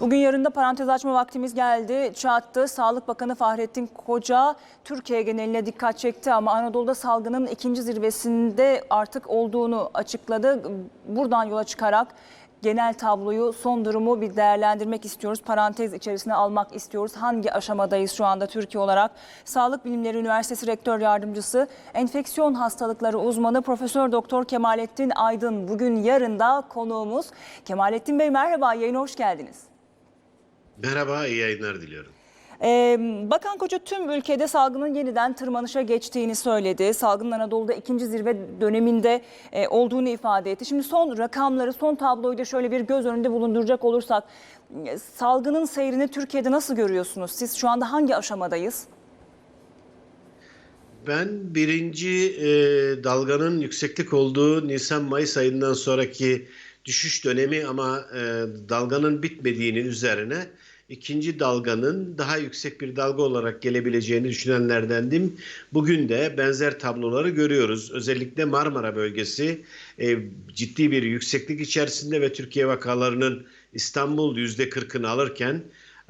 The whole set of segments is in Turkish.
Bugün yarında parantez açma vaktimiz geldi. Çattı. Sağlık Bakanı Fahrettin Koca Türkiye geneline dikkat çekti ama Anadolu'da salgının ikinci zirvesinde artık olduğunu açıkladı. Buradan yola çıkarak genel tabloyu, son durumu bir değerlendirmek istiyoruz. Parantez içerisine almak istiyoruz. Hangi aşamadayız şu anda Türkiye olarak? Sağlık Bilimleri Üniversitesi Rektör Yardımcısı, Enfeksiyon Hastalıkları uzmanı Profesör Doktor Kemalettin Aydın bugün yarında konuğumuz. Kemalettin Bey merhaba, yayına hoş geldiniz. Merhaba, iyi yayınlar diliyorum. Ee, Bakan Koca tüm ülkede salgının yeniden tırmanışa geçtiğini söyledi. Salgının Anadolu'da ikinci zirve döneminde e, olduğunu ifade etti. Şimdi son rakamları, son tabloyu da şöyle bir göz önünde bulunduracak olursak e, salgının seyrini Türkiye'de nasıl görüyorsunuz? Siz şu anda hangi aşamadayız? Ben birinci e, dalganın yükseklik olduğu Nisan-Mayıs ayından sonraki düşüş dönemi ama e, dalganın bitmediğinin üzerine ikinci dalganın daha yüksek bir dalga olarak gelebileceğini düşünenlerdendim. Bugün de benzer tabloları görüyoruz. Özellikle Marmara bölgesi e, ciddi bir yükseklik içerisinde ve Türkiye vakalarının İstanbul %40'ını alırken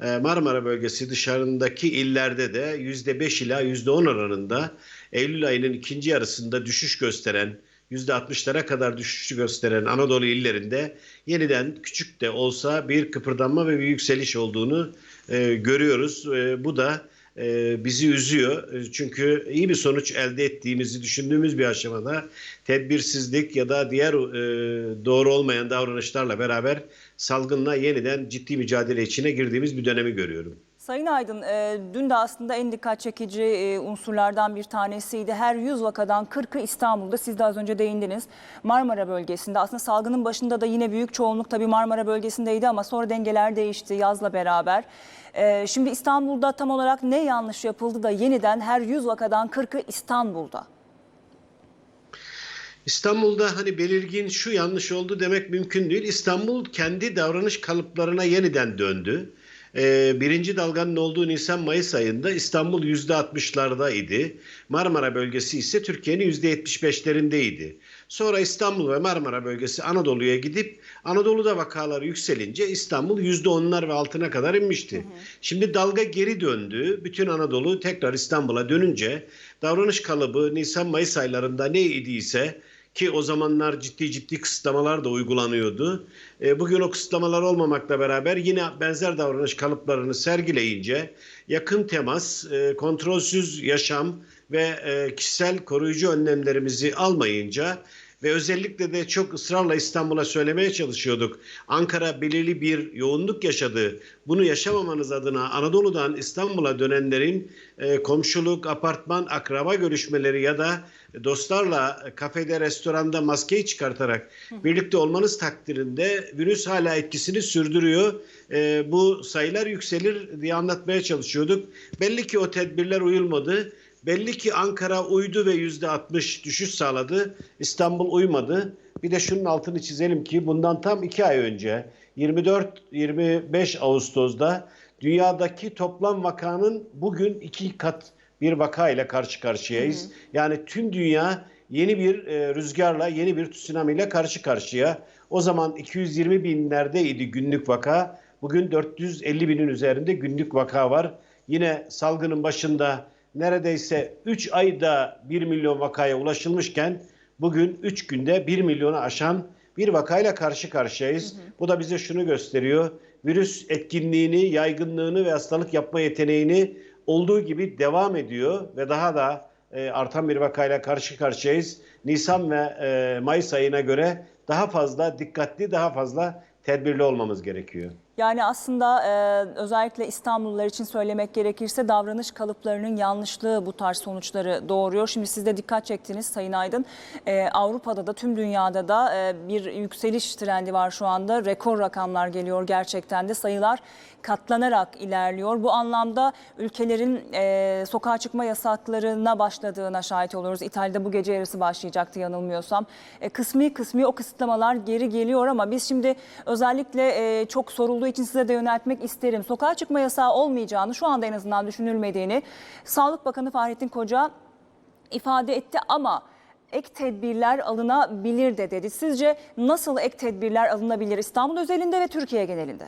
e, Marmara bölgesi dışarındaki illerde de %5 ila %10 oranında Eylül ayının ikinci yarısında düşüş gösteren %60'lara kadar düşüş gösteren Anadolu illerinde yeniden küçük de olsa bir kıpırdanma ve bir yükseliş olduğunu e, görüyoruz. E, bu da e, bizi üzüyor. E, Çünkü iyi bir sonuç elde ettiğimizi düşündüğümüz bir aşamada tedbirsizlik ya da diğer e, doğru olmayan davranışlarla beraber salgınla yeniden ciddi mücadele içine girdiğimiz bir dönemi görüyorum. Sayın Aydın, e, dün de aslında en dikkat çekici e, unsurlardan bir tanesiydi. Her 100 vakadan 40'ı İstanbul'da, siz de az önce değindiniz. Marmara bölgesinde. Aslında salgının başında da yine büyük çoğunluk tabii Marmara bölgesindeydi ama sonra dengeler değişti yazla beraber. E, Şimdi İstanbul'da tam olarak ne yanlış yapıldı da yeniden her 100 vakadan 40'ı İstanbul'da? İstanbul'da hani belirgin şu yanlış oldu demek mümkün değil. İstanbul kendi davranış kalıplarına yeniden döndü. Ee, birinci dalganın olduğu Nisan-Mayıs ayında İstanbul %60'larda idi. Marmara bölgesi ise Türkiye'nin %75'lerindeydi. Sonra İstanbul ve Marmara bölgesi Anadolu'ya gidip Anadolu'da vakalar yükselince İstanbul %10'lar ve altına kadar inmişti. Şimdi dalga geri döndü. Bütün Anadolu tekrar İstanbul'a dönünce davranış kalıbı Nisan-Mayıs aylarında ne idiyse ki o zamanlar ciddi ciddi kısıtlamalar da uygulanıyordu. E, bugün o kısıtlamalar olmamakla beraber yine benzer davranış kalıplarını sergileyince yakın temas, e, kontrolsüz yaşam ve e, kişisel koruyucu önlemlerimizi almayınca ve özellikle de çok ısrarla İstanbul'a söylemeye çalışıyorduk. Ankara belirli bir yoğunluk yaşadı. Bunu yaşamamanız adına Anadolu'dan İstanbul'a dönenlerin e, komşuluk, apartman, akraba görüşmeleri ya da dostlarla kafede, restoranda maskeyi çıkartarak birlikte olmanız takdirinde virüs hala etkisini sürdürüyor. E, bu sayılar yükselir diye anlatmaya çalışıyorduk. Belli ki o tedbirler uyulmadı. Belli ki Ankara uydu ve yüzde 60 düşüş sağladı. İstanbul uymadı. Bir de şunun altını çizelim ki bundan tam iki ay önce 24-25 Ağustos'da dünyadaki toplam vakanın bugün iki kat bir vaka ile karşı karşıyayız. Hı hı. Yani tüm dünya yeni bir e, rüzgarla, yeni bir tsunami ile karşı karşıya. O zaman 220 binlerdeydi günlük vaka. Bugün 450 binin üzerinde günlük vaka var. Yine salgının başında neredeyse 3 ayda 1 milyon vakaya ulaşılmışken bugün 3 günde 1 milyonu aşan bir vakayla karşı karşıyayız. Hı hı. Bu da bize şunu gösteriyor. Virüs etkinliğini, yaygınlığını ve hastalık yapma yeteneğini olduğu gibi devam ediyor ve daha da e, artan bir vakayla karşı karşıyayız. Nisan ve e, Mayıs ayına göre daha fazla dikkatli, daha fazla tedbirli olmamız gerekiyor. Yani aslında e, özellikle İstanbullular için söylemek gerekirse davranış kalıplarının yanlışlığı bu tarz sonuçları doğuruyor. Şimdi siz de dikkat çektiniz Sayın Aydın. E, Avrupa'da da tüm dünyada da e, bir yükseliş trendi var şu anda. Rekor rakamlar geliyor gerçekten de sayılar katlanarak ilerliyor. Bu anlamda ülkelerin e, sokağa çıkma yasaklarına başladığına şahit oluyoruz. İtalya'da bu gece yarısı başlayacaktı yanılmıyorsam. E, kısmi kısmi o kısıtlamalar geri geliyor ama biz şimdi özellikle e, çok sorulduğu için size de yöneltmek isterim. Sokağa çıkma yasağı olmayacağını şu anda en azından düşünülmediğini Sağlık Bakanı Fahrettin Koca ifade etti ama ek tedbirler alınabilir de dedi. Sizce nasıl ek tedbirler alınabilir İstanbul özelinde ve Türkiye genelinde?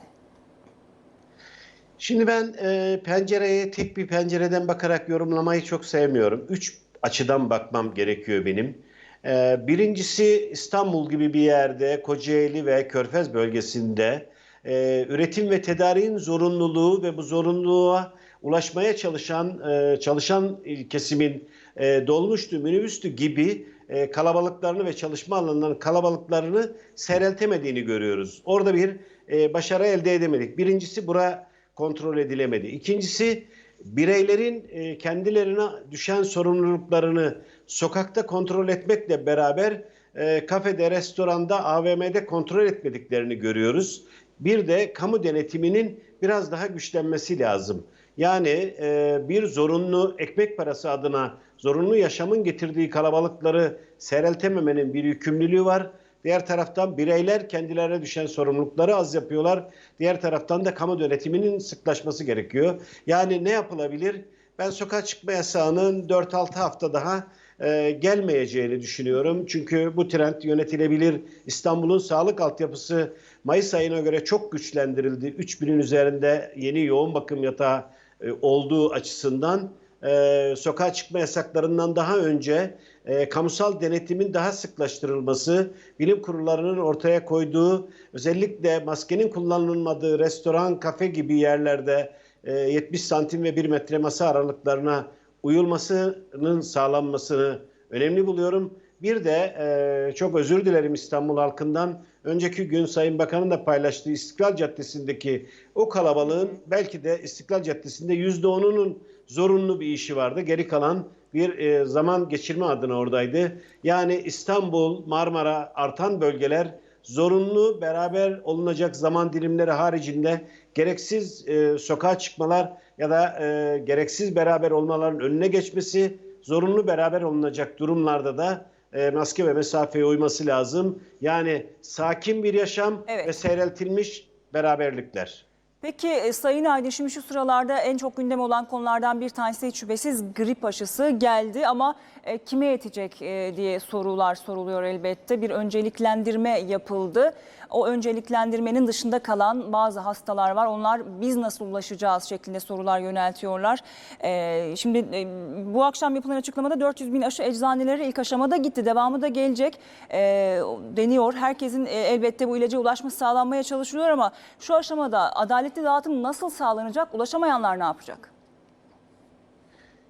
Şimdi ben e, pencereye tek bir pencereden bakarak yorumlamayı çok sevmiyorum. Üç açıdan bakmam gerekiyor benim. E, birincisi İstanbul gibi bir yerde, Kocaeli ve Körfez bölgesinde e, üretim ve tedariğin zorunluluğu ve bu zorunluluğa ulaşmaya çalışan e, çalışan kesimin e, dolmuştu, minibüstü gibi e, kalabalıklarını ve çalışma alanlarının kalabalıklarını seyreltemediğini görüyoruz. Orada bir e, başarı elde edemedik. Birincisi bura kontrol edilemedi. İkincisi bireylerin e, kendilerine düşen sorumluluklarını sokakta kontrol etmekle beraber e, kafede, restoranda, AVM'de kontrol etmediklerini görüyoruz. Bir de kamu denetiminin biraz daha güçlenmesi lazım. Yani e, bir zorunlu ekmek parası adına zorunlu yaşamın getirdiği kalabalıkları seyreltememenin bir yükümlülüğü var. Diğer taraftan bireyler kendilerine düşen sorumlulukları az yapıyorlar. Diğer taraftan da kamu yönetiminin sıklaşması gerekiyor. Yani ne yapılabilir? Ben sokağa çıkma yasağının 4-6 hafta daha e, gelmeyeceğini düşünüyorum. Çünkü bu trend yönetilebilir. İstanbul'un sağlık altyapısı Mayıs ayına göre çok güçlendirildi. 3000'in üzerinde yeni yoğun bakım yatağı e, olduğu açısından e, sokağa çıkma yasaklarından daha önce kamusal denetimin daha sıklaştırılması, bilim kurullarının ortaya koyduğu özellikle maskenin kullanılmadığı restoran, kafe gibi yerlerde e, 70 santim ve 1 metre masa aralıklarına uyulmasının sağlanmasını önemli buluyorum. Bir de e, çok özür dilerim İstanbul halkından. Önceki gün Sayın Bakan'ın da paylaştığı İstiklal Caddesi'ndeki o kalabalığın belki de İstiklal Caddesi'nde yüzde onunun zorunlu bir işi vardı. Geri kalan bir e, zaman geçirme adına oradaydı. Yani İstanbul, Marmara artan bölgeler zorunlu beraber olunacak zaman dilimleri haricinde gereksiz e, sokağa çıkmalar ya da e, gereksiz beraber olmaların önüne geçmesi, zorunlu beraber olunacak durumlarda da e, maske ve mesafeye uyması lazım. Yani sakin bir yaşam Evet. ve seyreltilmiş beraberlikler. Peki e, Sayın Aydın şimdi şu sıralarda en çok gündem olan konulardan bir tanesi hiç şüphesiz grip aşısı geldi ama e, kime yetecek e, diye sorular soruluyor elbette. Bir önceliklendirme yapıldı. O önceliklendirmenin dışında kalan bazı hastalar var. Onlar biz nasıl ulaşacağız şeklinde sorular yöneltiyorlar. E, şimdi e, bu akşam yapılan açıklamada 400 bin aşı eczanelere ilk aşamada gitti. Devamı da gelecek e, deniyor. Herkesin e, elbette bu ilaca ulaşması sağlanmaya çalışılıyor ama şu aşamada adaletli dağıtım nasıl sağlanacak? Ulaşamayanlar ne yapacak?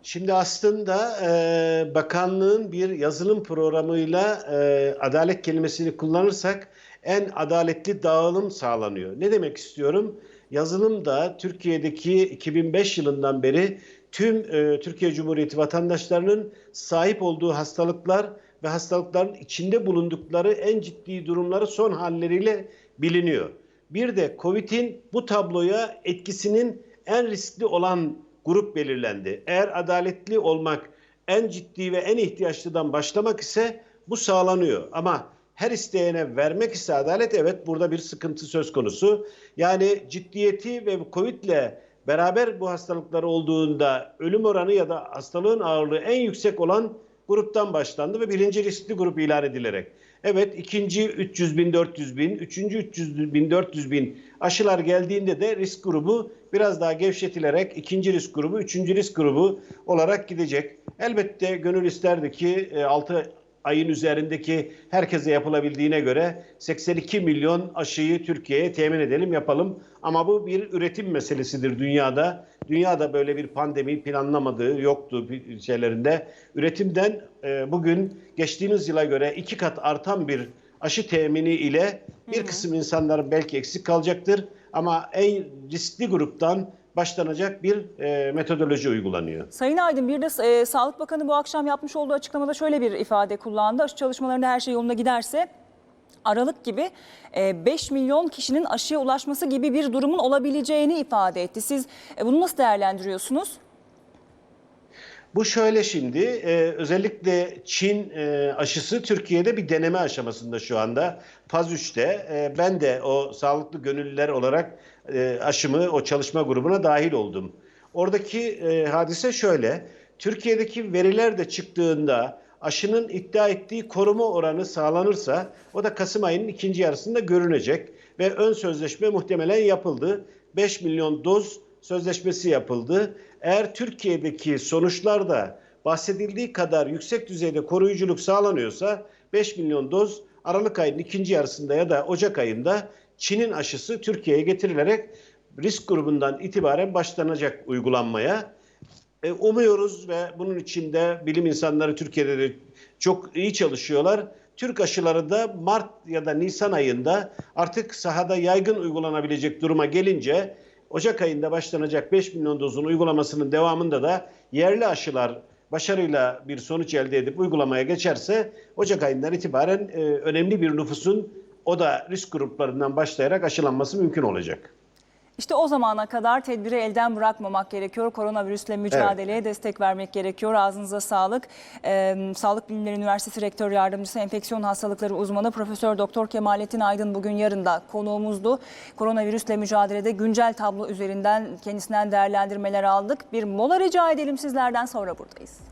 Şimdi aslında e, bakanlığın bir yazılım programıyla e, adalet kelimesini kullanırsak en adaletli dağılım sağlanıyor. Ne demek istiyorum? Yazılımda Türkiye'deki 2005 yılından beri tüm e, Türkiye Cumhuriyeti vatandaşlarının sahip olduğu hastalıklar ve hastalıkların içinde bulundukları en ciddi durumları son halleriyle biliniyor. Bir de Covid'in bu tabloya etkisinin en riskli olan grup belirlendi. Eğer adaletli olmak en ciddi ve en ihtiyaçlıdan başlamak ise bu sağlanıyor. Ama her isteyene vermek ise adalet evet burada bir sıkıntı söz konusu. Yani ciddiyeti ve Covid ile beraber bu hastalıklar olduğunda ölüm oranı ya da hastalığın ağırlığı en yüksek olan gruptan başlandı ve birinci riskli grup ilan edilerek. Evet ikinci 300 bin 400 bin, üçüncü 300 bin 400 bin aşılar geldiğinde de risk grubu biraz daha gevşetilerek ikinci risk grubu, üçüncü risk grubu olarak gidecek. Elbette gönül isterdi ki 6 ayın üzerindeki herkese yapılabildiğine göre 82 milyon aşıyı Türkiye'ye temin edelim yapalım. Ama bu bir üretim meselesidir dünyada. Dünyada böyle bir pandemi planlamadığı yoktu şeylerinde. Üretimden e, bugün geçtiğimiz yıla göre iki kat artan bir aşı temini ile bir kısım insanların belki eksik kalacaktır. Ama en riskli gruptan başlanacak bir e, metodoloji uygulanıyor. Sayın Aydın bir de e, Sağlık Bakanı bu akşam yapmış olduğu açıklamada şöyle bir ifade kullandı. Aşı çalışmalarında her şey yolunda giderse Aralık gibi e, 5 milyon kişinin aşıya ulaşması gibi bir durumun olabileceğini ifade etti. Siz e, bunu nasıl değerlendiriyorsunuz? Bu şöyle şimdi e, özellikle Çin e, aşısı Türkiye'de bir deneme aşamasında şu anda. Faz 3'te e, ben de o sağlıklı gönüllüler olarak e, aşımı o çalışma grubuna dahil oldum. Oradaki e, hadise şöyle. Türkiye'deki veriler de çıktığında aşının iddia ettiği koruma oranı sağlanırsa o da Kasım ayının ikinci yarısında görünecek ve ön sözleşme muhtemelen yapıldı. 5 milyon doz sözleşmesi yapıldı. Eğer Türkiye'deki sonuçlar da bahsedildiği kadar yüksek düzeyde koruyuculuk sağlanıyorsa 5 milyon doz Aralık ayının ikinci yarısında ya da Ocak ayında Çin'in aşısı Türkiye'ye getirilerek risk grubundan itibaren başlanacak uygulanmaya. E, umuyoruz ve bunun için de bilim insanları Türkiye'de de çok iyi çalışıyorlar. Türk aşıları da Mart ya da Nisan ayında artık sahada yaygın uygulanabilecek duruma gelince Ocak ayında başlanacak 5 milyon dozun uygulamasının devamında da yerli aşılar başarıyla bir sonuç elde edip uygulamaya geçerse Ocak ayından itibaren e, önemli bir nüfusun o da risk gruplarından başlayarak aşılanması mümkün olacak. İşte o zamana kadar tedbiri elden bırakmamak gerekiyor. Koronavirüsle mücadeleye destek vermek gerekiyor. Ağzınıza sağlık. Ee, Sağlık Bilimleri Üniversitesi Rektör Yardımcısı Enfeksiyon Hastalıkları Uzmanı Profesör Doktor Kemalettin Aydın bugün yarında konuğumuzdu. Koronavirüsle mücadelede güncel tablo üzerinden kendisinden değerlendirmeler aldık. Bir mola rica edelim sizlerden sonra buradayız.